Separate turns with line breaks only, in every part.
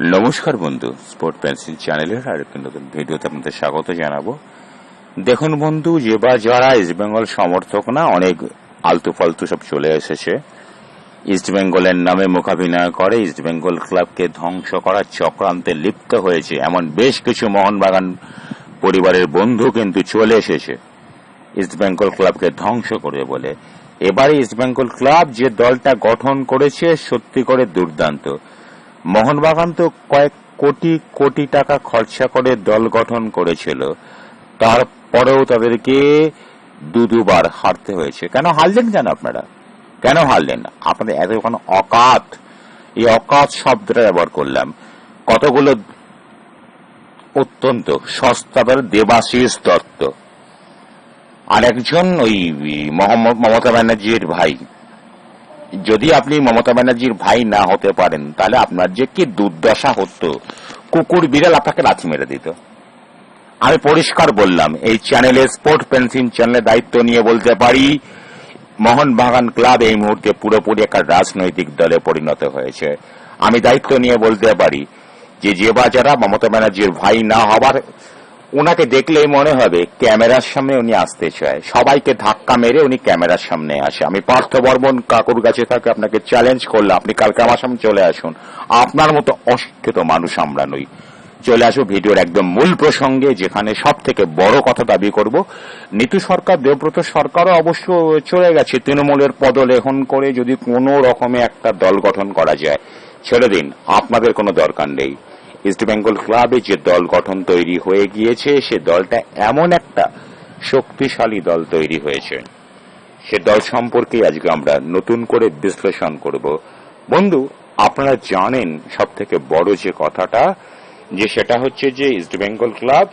নমস্কার বন্ধু sport pencil চ্যানেলের আর একটি নতুন ভিডিওতে আপনাদের স্বাগত জানাব। দেখুন বন্ধু, যে বা যারা ইস্ট বেঙ্গল সমর্থক না, অনেক আলতু ফালতু সব চলে এসেছে। ইস্ট বেঙ্গলের নামে মোকাবিনয় করে ইস্ট বেঙ্গল ক্লাবকে ধ্বংস করার চক্রান্তে লিপ্ত হয়েছে। এমন বেশ কিছু মোহনবাগান পরিবারের বন্ধু কিন্তু চলে এসেছে। ইস্ট বেঙ্গল ক্লাবকে ধ্বংস করবে বলে। এবারে ইস্ট বেঙ্গল ক্লাব যে দলটা গঠন করেছে, সত্যি করে দুর্দান্ত। মোহনবাগান তো কয়েক কোটি কোটি টাকা খরচা করে দল গঠন করেছিল। তারপরেও তাদেরকে দু দুবার হারতে হয়েছে। কেন হারলেন কেন আপনারা? কেন হারলেন? আপনাদের এত কোনো অকাত। এই অকাত শব্দটা ব্যবহার করলাম। কতগুলো অত্যন্ত সস্তাদের দেবাশিস দত্ত। আর একজন ওই মমতা ব্যানার্জির ভাই। যদি আপনি মমতা ব্যানার্জির ভাই না হতে পারেন, তাহলে আপনার যে কি দুর্দশা হতো। কুকুর বিড়াল আপনাকে লাথি মেরে দিত। আমি পরিষ্কার বললাম, এই চ্যানেলে স্পোর্ট পেন্সিল চ্যানেলে দায়িত্ব নিয়ে বলতে পারি, মোহনবাগান ক্লাব এই মুহূর্তে পুরোপুরি একটা রাজনৈতিক দলে পরিণত হয়েছে। আমি দায়িত্ব নিয়ে বলতে পারি যে যে বা যারা মমতা ব্যানার্জির ভাই না হবার ওনাকে দেখলেই মনে হবে ক্যামেরার সামনে উনি আসতে চায়। সবাইকে ধাক্কা মেরে উনি ক্যামেরার সামনে আসে। আমি পার্থ বর্মন কাকুর কাছে থাকে আপনাকে চ্যালেঞ্জ করলাম। আপনি কালকে আমার সামনে চলে আসুন। আপনার মতো অশিক্ষিত মানুষ আমরা নই। চলে আসব ভিডিওর একদম মূল প্রসঙ্গে, যেখানে সব থেকে বড় কথা দাবি করব, নীতি সরকার, দেবব্রত সরকারও অবশ্য চলে গেছে তৃণমূলের পদলেখন করে যদি কোনো রকমে একটা দল গঠন করা যায়। ছেড়ে দিন, আপনাদের কোনো দরকার নেই। ইস্ট বেঙ্গল ক্লাবে যে দল গঠন তৈরি হয়ে গিয়েছে, সে দলটা এমন একটা শক্তিশালী দল তৈরি হয়েছে। সে দল সম্পর্কে আজকে আমরা নতুন করে বিশ্লেষণ করব। বন্ধু, আপনারা জানেন সব থেকে বড় যে কথাটা, যে সেটা হচ্ছে যে ইস্ট বেঙ্গল ক্লাব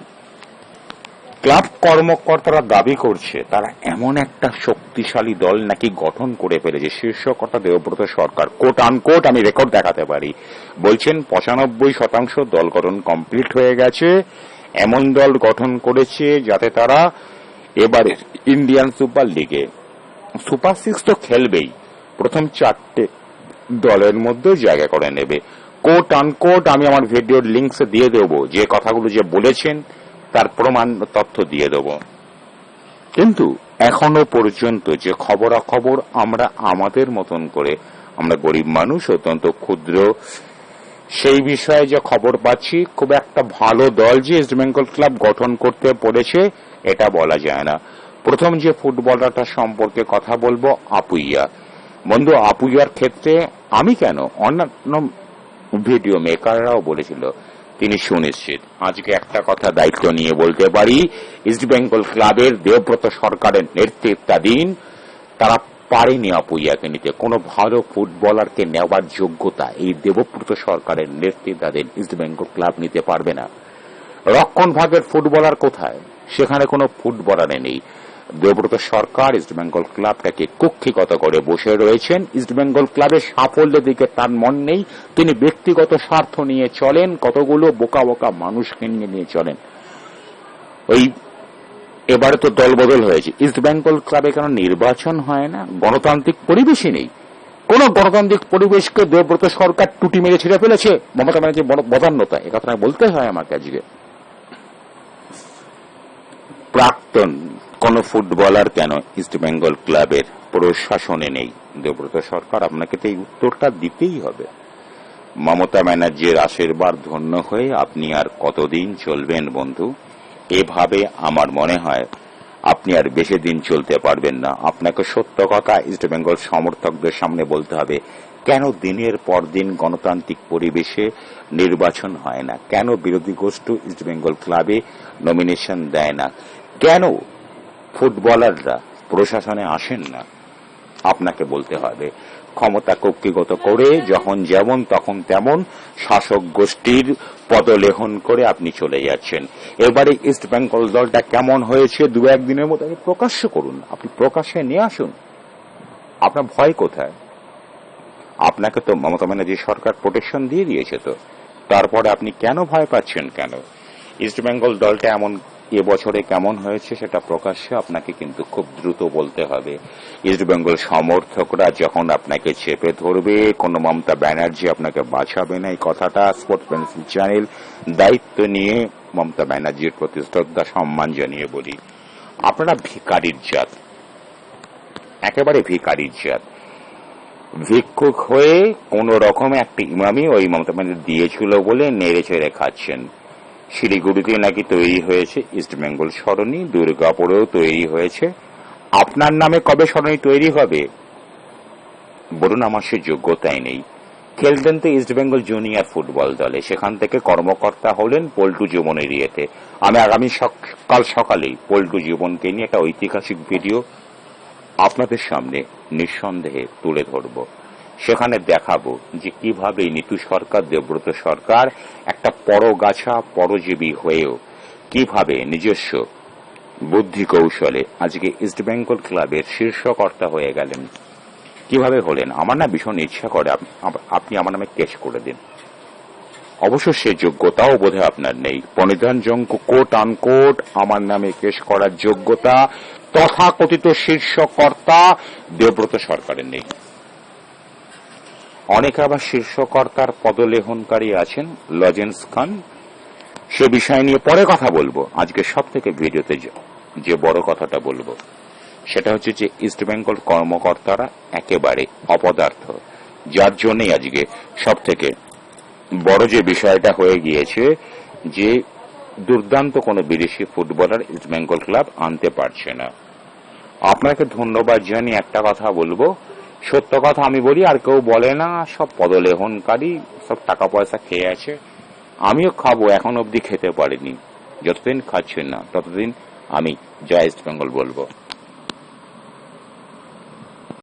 ক্লাব কর্মকর্তারা দাবি করছে, তারা এমন একটা শক্তিশালী দল নাকি গঠন করে ফেলেছে? শীর্ষ শীর্ষকটা দেবব্রত সরকার। কোট আনকোট আমি রেকর্ড দেখাতে পারি। বলছেন, পঁচানব্বই শতাংশ দল গঠন কমপ্লিট হয়ে গেছে। এমন দল গঠন করেছে যাতে তারা এবারে ইন্ডিয়ান সুপার লিগে সুপার সিক্স তো খেলবেই। প্রথম চারটে দলের মধ্যে জায়গা করে নেবে। কোট আনকোট আমি আমার ভিডিওর লিঙ্কস দিয়ে দেবো। যে কথাগুলো যে বলেছেন, তার প্রমাণ তথ্য দিয়ে দেব। কিন্তু এখনও পর্যন্ত যে খবরাখবর আমরা আমাদের মতন করে, আমরা গরিব মানুষ, অত্যন্ত ক্ষুদ্র, সেই বিষয়ে যে খবর পাচ্ছি, খুব একটা ভালো দল যে ইস্ট বেঙ্গল ক্লাব গঠন করতে পড়েছে, এটা বলা যায় না। প্রথম যে ফুটবলারটা সম্পর্কে কথা বলব, আপুইয়া। বন্ধু, আপুইয়ার ক্ষেত্রে আমি কেন? অন্যান্য ভিডিও মেকাররাও বলেছিল তিনি সুনিশ্চিত আজকে একটা কথা দায়িত্ব নিয়ে বলতে পারি, ইস্ট বেঙ্গল ক্লাবের দেবব্রত সরকারের নেতৃত্বাধীন তারা পারেনি আপুইয়াকে নিতে। কোনো ভালো ফুটবলারকে নেওয়ার যোগ্যতা এই দেবব্রত সরকারের নেতৃত্বাধীন ইস্ট বেঙ্গল ক্লাব নিতে পারবে না। রক্ষণ ভাগের ফুটবলার কোথায়? সেখানে কোনো ফুটবলারে নেই। দেবব্রত সরকার ইস্ট বেঙ্গল ক্লাবটাকে কক্ষিগত করে বসে রয়েছেন। ইস্ট বেঙ্গল ক্লাবের সাফল্যের দিকে তার মন নেই। তিনি ব্যক্তিগত স্বার্থ নিয়ে চলেন, কতগুলো বোকা বোকা মানুষকে নিয়ে নিয়ে চলেন। ওই, এবারে তো দল বদল হয়েছে ইস্ট বেঙ্গল ক্লাবে কেন নির্বাচন হয় না? গণতান্ত্রিক পরিবেশই নেই। কোন গণতান্ত্রিক পরিবেশকে দেবব্রত সরকার টুটি মেরে ছিঁড়ে ফেলেছে? মমতা ব্যানার্জি বদান্যতা এ কথা বলতে হয় আমাকে আজকে। প্রাক্তন কোন ফুটবলার কেন ইস্ট বেঙ্গল ক্লাবের প্রশাসনে নেই? দেবব্রত সরকার, আপনাকে তো এই উত্তরটা দিতেই হবে। মমতা ব্যানার্জির আশীর্বাদ ধন্য হয়ে আপনি আর কতদিন চলবেন বন্ধু? এভাবে আমার মনে হয় আপনি আর বেশি দিন চলতে পারবেন না। আপনাকে সত্য কথা ইস্ট বেঙ্গল সমর্থকদের সামনে বলতে হবে, কেন দিনের পর দিন গণতান্ত্রিক পরিবেশে নির্বাচন হয় না? কেন বিরোধী গোষ্ঠী ইস্ট বেঙ্গল ক্লাবে নমিনেশন দেয় না? কেন ফুটবলাররা প্রশাসনে আসেন না। আপনাকে বলতে হবে, ক্ষমতা কক্ষিগত করে যখন যেমন তখন তেমন শাসক গোষ্ঠীর পদলেহন করে আপনি চলে যাচ্ছেন। এবারে ইস্ট বেঙ্গল দলটা কেমন হয়েছে দু একদিনের মধ্যে আপনি প্রকাশ্য করুন, আপনি প্রকাশ্যে নিয়ে আসুন। আপনার ভয় কোথায়? আপনাকে তো মমতা ব্যানার্জি সরকার প্রোটেকশন দিয়ে দিয়েছে তো। তারপরে আপনি কেন ভয় পাচ্ছেন কেন? ইস্ট বেঙ্গল দলটা এমন এবছরে কেমন হয়েছে সেটা প্রকাশ্যে আপনাকে কিন্তু খুব দ্রুত বলতে হবে। ইস্ট বেঙ্গল সমর্থকরা যখন আপনাকে চেপে ধরবে, কোনো মমতা ব্যানার্জি আপনাকে বাঁচাবে না, এই কথাটা স্পোর্টস পেন্সিল চ্যানেল দায়িত্ব নিয়ে মমতা ব্যানার্জির প্রতি শ্রদ্ধা, সম্মান জানিয়ে বলি। আপনারা ভিকারির জাত। একেবারে ভিকারির জাত। ভিক্ষুক হয়ে কোন রকমে একটা ইমামি ওই মমতা ব্যানার্জি দিয়েছিল বলে নেড়ে চেড়ে খাচ্ছেন। শিলিগুড়িতে নাকি তৈরি হয়েছে ইস্ট বেঙ্গল সরণি দুর্গাপুরেও তৈরি হয়েছে। আপনার নামে কবে সরণি তৈরি হবে? বলুন আমার সে যোগ্যতাই নেই। খেলতেন তো ইস্ট বেঙ্গল জুনিয়র ফুটবল দলে। সেখান থেকে কর্মকর্তা হলেন পল্টু জীবন এরিয়াতে। আমি আগামী সকাল সকালেই পল্টু জীবনকে নিয়ে একটা ঐতিহাসিক ভিডিও আপনাদের সামনে নিঃসন্দেহে তুলে ধরব। সেখানে দেখাবো যে কীভাবে নিতু সরকার, দেবব্রত সরকার একটা পরগাছা পরজীবী হয়েও কীভাবে নিজস্ব বুদ্ধি কৌশলে আজকে ইস্ট বেঙ্গল ক্লাবের শীর্ষকর্তা হয়ে গেলেন। কীভাবে হলেন? আমার না ভীষণ ইচ্ছা করে আপ- আপ- আপনি আমার নামে কেস করে দিন। অবশ্য সে যোগ্যতাও বোধহয় আপনার নেই। পণিধান জঙ্ক কোট আনকোট আমার নামে কেস করার যোগ্যতা তথাকথিত শীর্ষকর্তা দেবব্রত সরকারের নেই। অনেকে আবার শীর্ষকর্তার পদলেহনকারী আছেন লজেন্স খান। সে বিষয় নিয়ে পরে কথা বলব। আজকে সব থেকে ভিডিওতে যে- বড় কথাটা বলব, সেটা হচ্ছে যে ইস্ট বেঙ্গল কর্মকর্তারা একেবারে অপদার্থ। যার জন্যই আজকে সব থেকে বড় যে বিষয়টা হয়ে গিয়েছে যে দুর্দান্ত কোনো বিদেশি ফুটবলার ইস্ট বেঙ্গল ক্লাব আনতে পারছে না। আপনাকে ধন্যবাদ জানিয়ে একটা কথা বলব সত্য কথা আমি বলি, আর কেউ বলে না, সব পদলেহনকারী, সব টাকা পয়সা খেয়ে আছে। আমিও খাব, এখন অবধি খেতে পারিনি। যতদিন খাচ্ছেন না, ততদিন আমি জয় ইস্ট বেঙ্গল বলব।